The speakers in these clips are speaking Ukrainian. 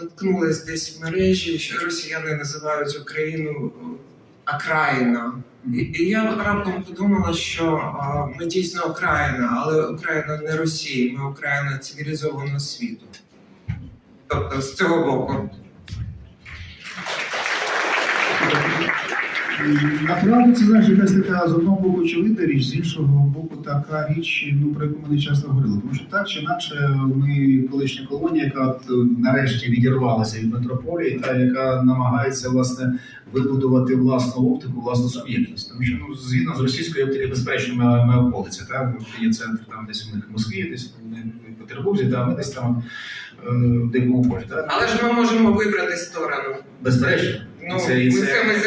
наткнулась десь в мережі, що росіяни називають Україну е, окраїна. І, і я раптом подумала, що а, ми дійсно окраїна, але Україна не Росії, ми окраїна цивілізованого світу. Тобто з цього боку. Направду це знаєш, якась така з одного боку очевидна річ, з іншого боку, така річ, ну про яку ми не часто говорили. Тому що так чи інакше, ми колишня колонія, яка от, е, нарешті відірвалася від метрополії, та яка намагається власне вибудувати власну оптику, власну суб'єктність. Тому що ну згідно з російської оптики, безперечно, ми, ми околиці. Так є центр там десь у них в Москві, десь в Петербурзі, та ми десь там в дикому полі. Так? Але ж ми можемо вибрати сторону. Безперечно. Ну, це, і це, якраз,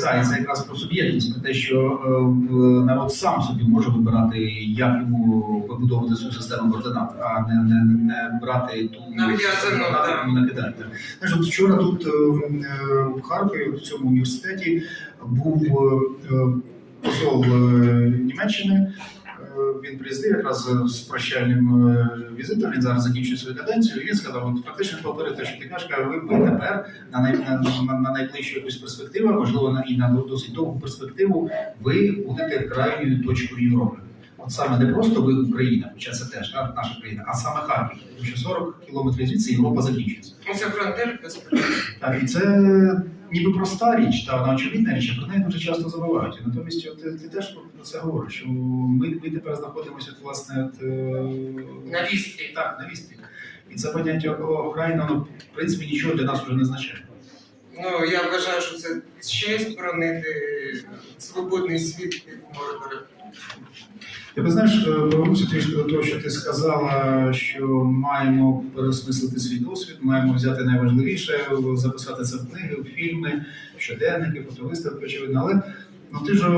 займаємося. це якраз про суб'єктність, про те, що е, народ сам собі може вибирати, як йому вибудовувати свою систему координат, а не, не, не брати ту Нав'язану, накидати. Знаєш, от вчора тут е, е, в Харкові, в цьому університеті, був е, е, посол е, Німеччини. Він приїздив якраз з прощальним е, візитом. Він зараз закінчує свою каденцію. І він сказав: от фактично повторити, те, що ти кажеш, каже, ви, тепер на, най, на, на, на найближчу якусь перспективу, можливо на і на досить довгу перспективу, ви будете крайньою точкою Європи. От саме не просто ви Україна, хоча це теж та, наша країна, а саме Харків. Тому що 40 кілометрів звідси Європа закінчується. Це фронтир. Так, і це ніби проста річ, та вона очевидна річ, а про неї дуже часто забувають. І натомість от, ти, ти теж про це говориш, що ми, ми тепер знаходимося от, власне от, е, На вістрі. так, на вістрі. І це поняття Україна, ну, в принципі, нічого для нас вже не означає. Ну, я вважаю, що це честь боронити свободний світ від Мордора. Я би знаєш, повернувся трішки до того, що ти сказала, що маємо переосмислити свій досвід, маємо взяти найважливіше, записати це в книги, в фільми, щоденники, фотовиставки, очевидно. Але ну ти ж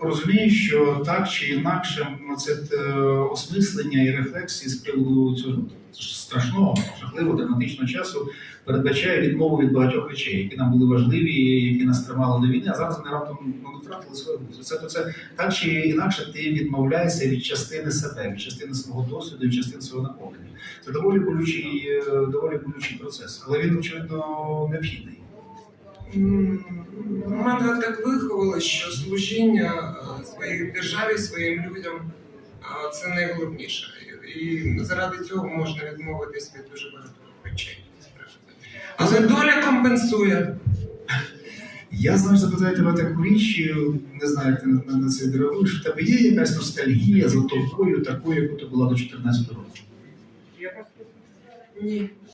розумієш, що так чи інакше, ну, це е, осмислення і рефлексії з приводу цього страшного, жахливого, драматичного часу передбачає відмову від багатьох речей, які нам були важливі, які нас тримали до війни, а зараз вони раптом ну, втратили свою музику. Це, це так чи інакше ти відмовляєшся від частини себе, від частини свого досвіду, від частини свого наповнення. Це доволі болючий, е, доволі болючий процес, але він очевидно необхідний. Мене так виховали, що служіння е, своїй державі, своїм людям е, це найголовніше. І заради цього можна відмовитись від дуже багатьох речей. Але доля компенсує. Я знаєш, запитаю тебе таку річ, е, не знаю, як ти на, на це відреагуєш. В тебе є якась ностальгія за тобою, такою, яку ти була до 14 років? Ні.